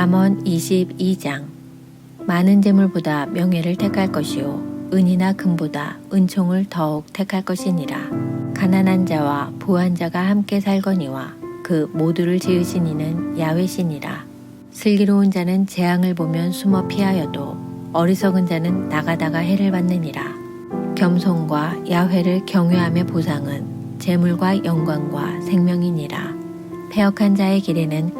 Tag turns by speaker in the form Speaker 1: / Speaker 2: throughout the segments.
Speaker 1: 잠언 22장. 많은 재물보다 명예를 택할 것이요 은이나 금보다 은총을 더욱 택할 것이니라. 가난한 자와 부한 자가 함께 살거니와 그 모두를 지으신 이는 야외시니라. 슬기로운 자는 재앙을 보면 숨어 피하여도 어리석은 자는 나가다가 해를 받느니라. 겸손과 야훼를 경외함의 보상은 재물과 영광과 생명이니라. 폐역한 자의 길에는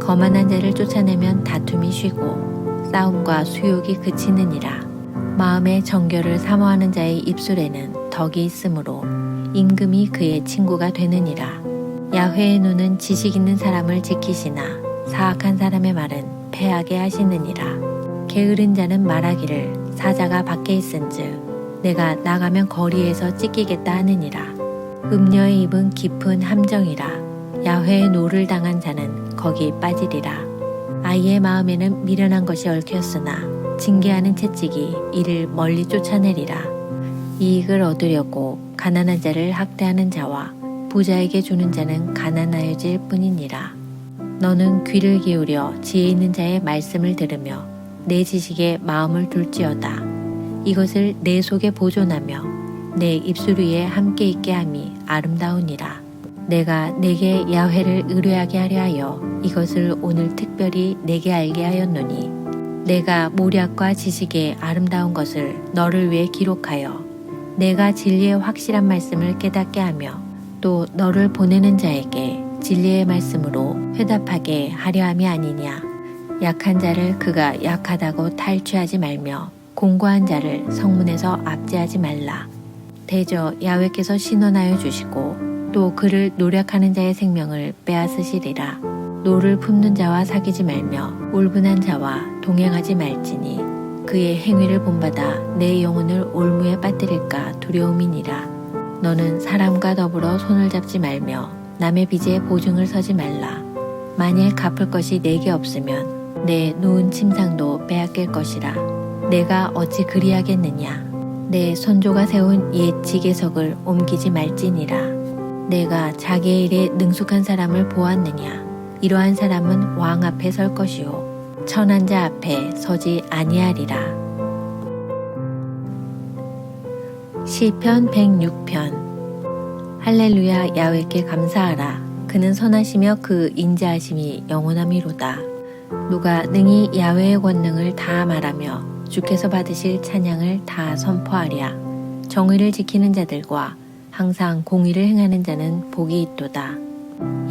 Speaker 1: 거만한 자를 쫓아내면 다툼이 쉬고 싸움과 수욕이 그치느니라. 마음의 정결을 사모하는 자의 입술에는 덕이 있으므로 임금이 그의 친구가 되느니라. 야훼의 눈은 지식 있는 사람을 지키시나 사악한 사람의 말은 패하게 하시느니라. 게으른 자는 말하기를 사자가 밖에 있은즉 내가 나가면 거리에서 찢기겠다 하느니라. 음녀의 입은 깊은 함정이라 야훼의 노를 당한 자는 거기 빠지리라. 아이의 마음에는 미련한 것이 얽혔으나 징계하는 채찍이 이를 멀리 쫓아내리라. 이익을 얻으려고 가난한 자를 학대하는 자와 부자에게 주는 자는 가난하여질 뿐이니라. 너는 귀를 기울여 지혜 있는 자의 말씀을 들으며 내 지식에 마음을 둘지어다. 이것을 내 속에 보존하며 내 입술 위에 함께 있게 함이 아름다우니라 내가 내게 야훼를 의뢰하게 하려 하여 이것을 오늘 특별히 내게 알게 하였노니 내가 모략과 지식의 아름다운 것을 너를 위해 기록하여 내가 진리의 확실한 말씀을 깨닫게 하며 또 너를 보내는 자에게 진리의 말씀으로 회답하게 하려 함이 아니냐. 약한 자를 그가 약하다고 탈취하지 말며 공고한 자를 성문에서 압제하지 말라. 대저 야외께서 신원하여 주시고 또 그를 노력하는 자의 생명을 빼앗으시리라. 노를 품는 자와 사귀지 말며 울분한 자와 동행하지 말지니 그의 행위를 본받아 내 영혼을 올무에 빠뜨릴까 두려움이니라. 너는 사람과 더불어 손을 잡지 말며 남의 빚에 보증을 서지 말라. 만일 갚을 것이 내게 없으면 내 누운 침상도 빼앗길 것이라. 내가 어찌 그리하겠느냐. 내 선조가 세운 옛 지계석을 옮기지 말지니라. 내가 자기의 일에 능숙한 사람을 보았느냐. 이러한 사람은 왕 앞에 설 것이요. 천한 자 앞에 서지 아니하리라. 시편 106편 할렐루야 야외께 감사하라 그는 선하시며 그 인자하심이 영원함이로다 누가 능히 야외의 권능을 다 말하며 주께서 받으실 찬양을 다 선포하랴 정의를 지키는 자들과 항상 공의를 행하는 자는 복이 있도다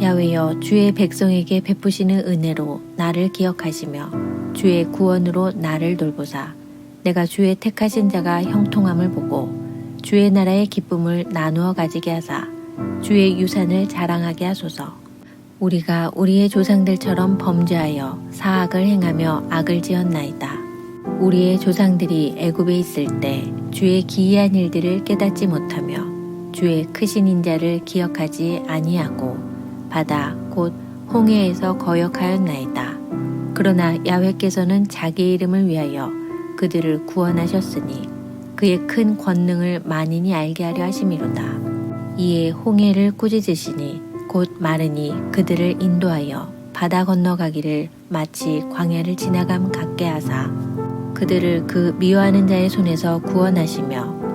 Speaker 1: 야외여 주의 백성에게 베푸시는 은혜로 나를 기억하시며 주의 구원으로 나를 돌보사 내가 주의 택하신 자가 형통함을 보고 주의 나라의 기쁨을 나누어 가지게 하사 주의 유산을 자랑하게 하소서. 우리가 우리의 조상들처럼 범죄하여 사악을 행하며 악을 지었나이다. 우리의 조상들이 애굽에 있을 때 주의 기이한 일들을 깨닫지 못하며 주의 크신 인자를 기억하지 아니하고 바다 곧 홍해에서 거역하였나이다. 그러나 야훼께서는 자기 이름을 위하여 그들을 구원하셨으니 그의 큰 권능을 만인이 알게 하려 하심이로다. 이에 홍해를 꾸짖으시니 곧 마르니 그들을 인도하여 바다 건너가기를 마치 광야를 지나감 같게 하사 그들을 그 미워하는 자의 손에서 구원하시며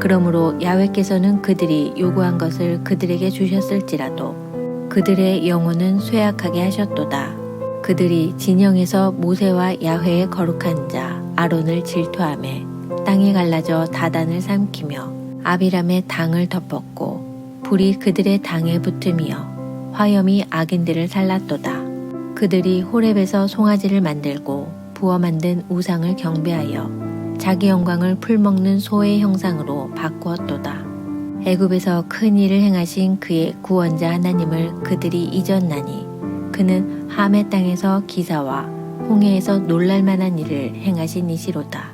Speaker 1: 그러므로 야훼께서는 그들이 요구한 것을 그들에게 주셨을지라도 그들의 영혼은 쇠약하게 하셨도다. 그들이 진영에서 모세와 야훼의 거룩한 자 아론을 질투하며 땅이 갈라져 다단을 삼키며 아비람의 당을 덮었고 불이 그들의 당에 붙음이여 화염이 악인들을 살랐도다. 그들이 호렙에서 송아지를 만들고 부어 만든 우상을 경배하여 자기 영광을 풀먹는 소의 형상으로 바꾸었도다. 애굽에서 큰 일을 행하신 그의 구원자 하나님을 그들이 잊었나니 그는 함의 땅에서 기사와 홍해에서 놀랄만한 일을 행하신 이시로다.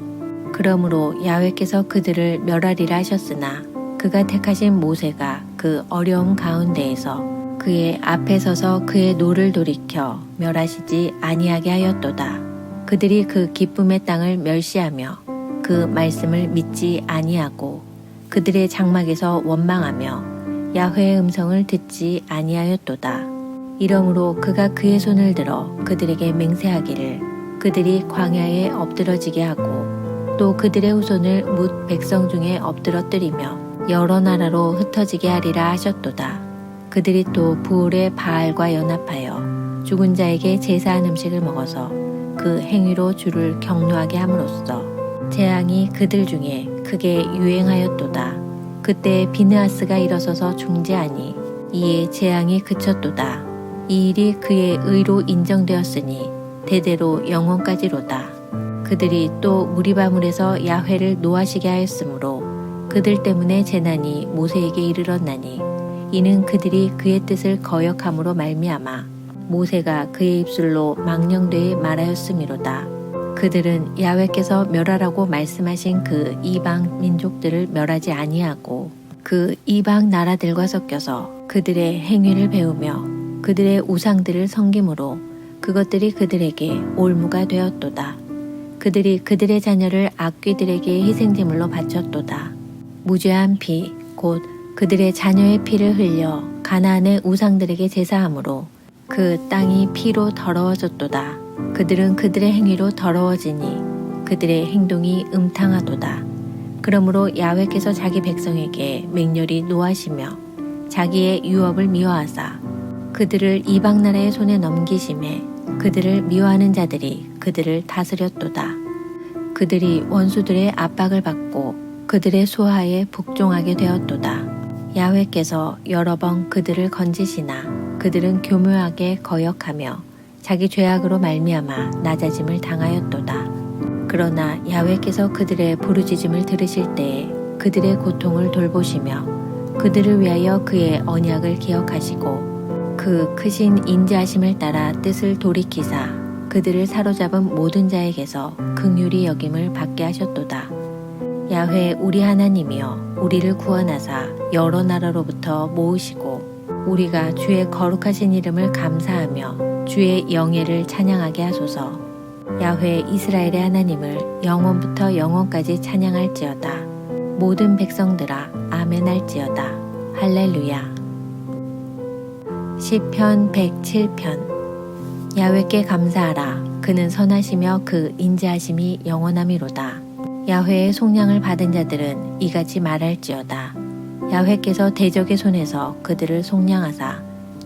Speaker 1: 그러므로 야훼께서 그들을 멸하리라 하셨으나 그가 택하신 모세가 그 어려움 가운데에서 그의 앞에 서서 그의 노를 돌이켜 멸하시지 아니하게 하였도다. 그들이 그 기쁨의 땅을 멸시하며 그 말씀을 믿지 아니하고 그들의 장막에서 원망하며 야훼의 음성을 듣지 아니하였도다. 이러므로 그가 그의 손을 들어 그들에게 맹세하기를 그들이 광야에 엎드러지게 하고 또 그들의 후손을 뭇 백성 중에 엎드러뜨리며 여러 나라로 흩어지게 하리라 하셨도다. 그들이 또 부올의 바알과 연합하여 죽은 자에게 제사한 음식을 먹어서 그 행위로 주를 경노하게 함으로써 재앙이 그들 중에 크게 유행하였도다. 그때 비느하스가 일어서서 중재하니 이에 재앙이 그쳤도다. 이 일이 그의 의로 인정되었으니 대대로 영원까지로다. 그들이 또 무리바물에서 야훼를 노하시게 하였으므로 그들 때문에 재난이 모세에게 이르렀나니 이는 그들이 그의 뜻을 거역함으로 말미암아 모세가 그의 입술로 망령되이 말하였음이로다. 그들은 야훼께서 멸하라고 말씀하신 그 이방 민족들을 멸하지 아니하고 그 이방 나라들과 섞여서 그들의 행위를 배우며 그들의 우상들을 섬김으로 그것들이 그들에게 올무가 되었도다. 그들이 그들의 자녀를 악귀들에게 희생제물로 바쳤도다. 무죄한 피, 곧 그들의 자녀의 피를 흘려 가나안의 우상들에게 제사함으로 그 땅이 피로 더러워졌도다. 그들은 그들의 행위로 더러워지니 그들의 행동이 음탕하도다. 그러므로 야훼께서 자기 백성에게 맹렬히 노하시며 자기의 유업을 미워하사 그들을 이방 나라의 손에 넘기심에 그들을 미워하는 자들이 그들을 다스렸도다. 그들이 원수들의 압박을 받고 그들의 소하에 복종하게 되었도다. 야훼께서 여러 번 그들을 건지시나 그들은 교묘하게 거역하며 자기 죄악으로 말미암아 낮아짐을 당하였도다. 그러나 야훼께서 그들의 부르짖음을 들으실 때에 그들의 고통을 돌보시며 그들을 위하여 그의 언약을 기억하시고 그 크신 인자하심을 따라 뜻을 돌이키사 그들을 사로잡은 모든 자에게서 긍휼히 여김을 받게 하셨도다. 야훼 우리 하나님이여 우리를 구원하사 여러 나라로부터 모으시고 우리가 주의 거룩하신 이름을 감사하며 주의 영예를 찬양하게 하소서. 야훼 이스라엘의 하나님을 영원부터 영원까지 찬양할지어다. 모든 백성들아 아멘 할지어다. 할렐루야. 시편 107편 야훼께 감사하라 그는 선하시며 그 인자하심이 영원함이로다 야훼의 속량을 받은 자들은 이같이 말할지어다 야훼께서 대적의 손에서 그들을 속량하사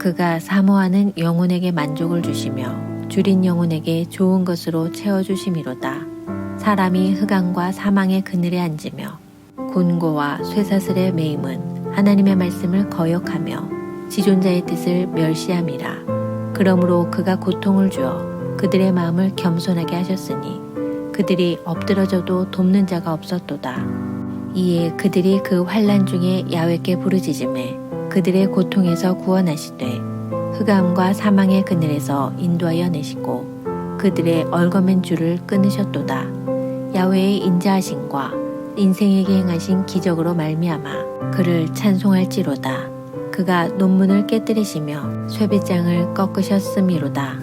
Speaker 1: 그가 사모하는 영혼에게 만족을 주시며 줄인 영혼에게 좋은 것으로 채워주심이로다. 사람이 흑암과 사망의 그늘에 앉으며 곤고와 쇠사슬의 매임은 하나님의 말씀을 거역하며 지존자의 뜻을 멸시함이라. 그러므로 그가 고통을 주어 그들의 마음을 겸손하게 하셨으니 그들이 엎드러져도 돕는 자가 없었도다. 이에 그들이 그 환란 중에 야훼께 부르짖음에 그들의 고통에서 구원하시되 흑암과 사망의 그늘에서 인도하여 내시고 그들의 얼거맨 줄을 끊으셨도다. 야훼의 인자하심과 인생에게 행하신 기적으로 말미암아 그를 찬송할지로다. 그가 논문을 깨뜨리시며 쇠빗장을 꺾으셨음이로다.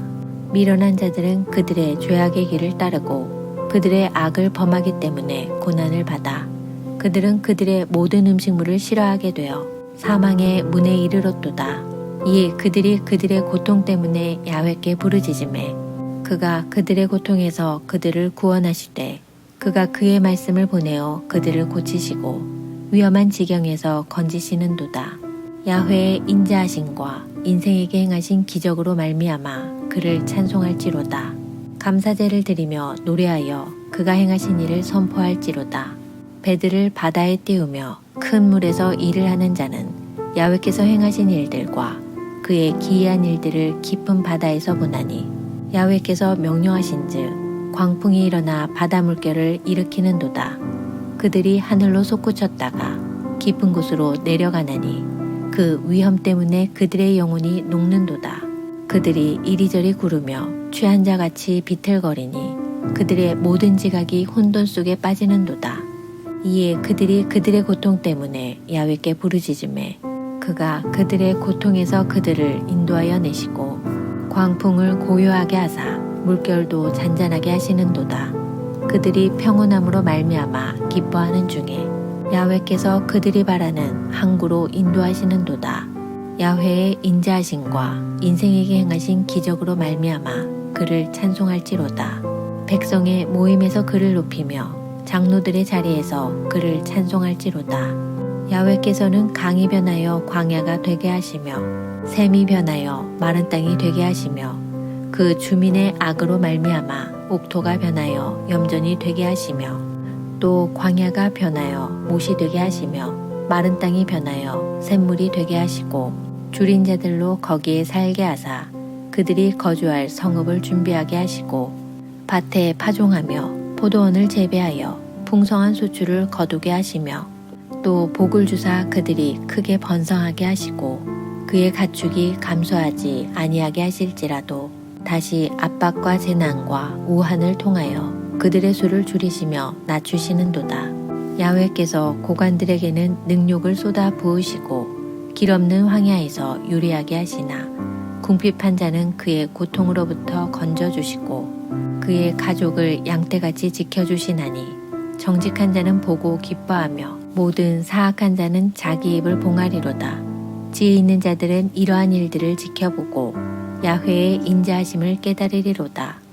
Speaker 1: 미련한 자들은 그들의 죄악의 길을 따르고 그들의 악을 범하기 때문에 고난을 받아 그들은 그들의 모든 음식물을 싫어하게 되어 사망의 문에 이르렀도다. 이에 그들이 그들의 고통 때문에 야훼께 부르짖음에 그가 그들의 고통에서 그들을 구원하시되 그가 그의 말씀을 보내어 그들을 고치시고 위험한 지경에서 건지시는도다. 야훼의 인자하심과 인생에게 행하신 기적으로 말미암아 그를 찬송할지로다. 감사제를 드리며 노래하여 그가 행하신 일을 선포할지로다. 배들을 바다에 띄우며 큰 물에서 일을 하는 자는 야훼께서 행하신 일들과 그의 기이한 일들을 깊은 바다에서 보나니 야훼께서 명령하신즉 광풍이 일어나 바다 물결을 일으키는도다. 그들이 하늘로 솟구쳤다가 깊은 곳으로 내려가나니 그 위험 때문에 그들의 영혼이 녹는도다. 그들이 이리저리 구르며 취한 자같이 비틀거리니 그들의 모든 지각이 혼돈 속에 빠지는도다. 이에 그들이 그들의 고통 때문에 야훼께 부르짖음에 그가 그들의 고통에서 그들을 인도하여 내시고 광풍을 고요하게 하사 물결도 잔잔하게 하시는도다. 그들이 평온함으로 말미암아 기뻐하는 중에 야훼께서 그들이 바라는 항구로 인도하시는도다. 야훼의 인자하심과 인생에게 행하신 기적으로 말미암아 그를 찬송할지로다. 백성의 모임에서 그를 높이며 장로들의 자리에서 그를 찬송할지로다. 야훼께서는 강이 변하여 광야가 되게 하시며 샘이 변하여 마른 땅이 되게 하시며 그 주민의 악으로 말미암아 옥토가 변하여 염전이 되게 하시며 또 광야가 변하여 못이 되게 하시며 마른 땅이 변하여 샘물이 되게 하시고 줄인 자들로 거기에 살게 하사 그들이 거주할 성읍을 준비하게 하시고 밭에 파종하며 포도원을 재배하여 풍성한 소출을 거두게 하시며 또 복을 주사 그들이 크게 번성하게 하시고 그의 가축이 감소하지 아니하게 하실지라도 다시 압박과 재난과 우한을 통하여 그들의 수를 줄이시며 낮추시는도다. 야훼께서 고관들에게는 능욕을 쏟아 부으시고 길 없는 황야에서 유리하게 하시나 궁핍한 자는 그의 고통으로부터 건져주시고 그의 가족을 양떼같이 지켜주시나니 정직한 자는 보고 기뻐하며 모든 사악한 자는 자기 입을 봉하리로다. 지혜 있는 자들은 이러한 일들을 지켜보고 야훼의 인자하심을 깨달으리로다.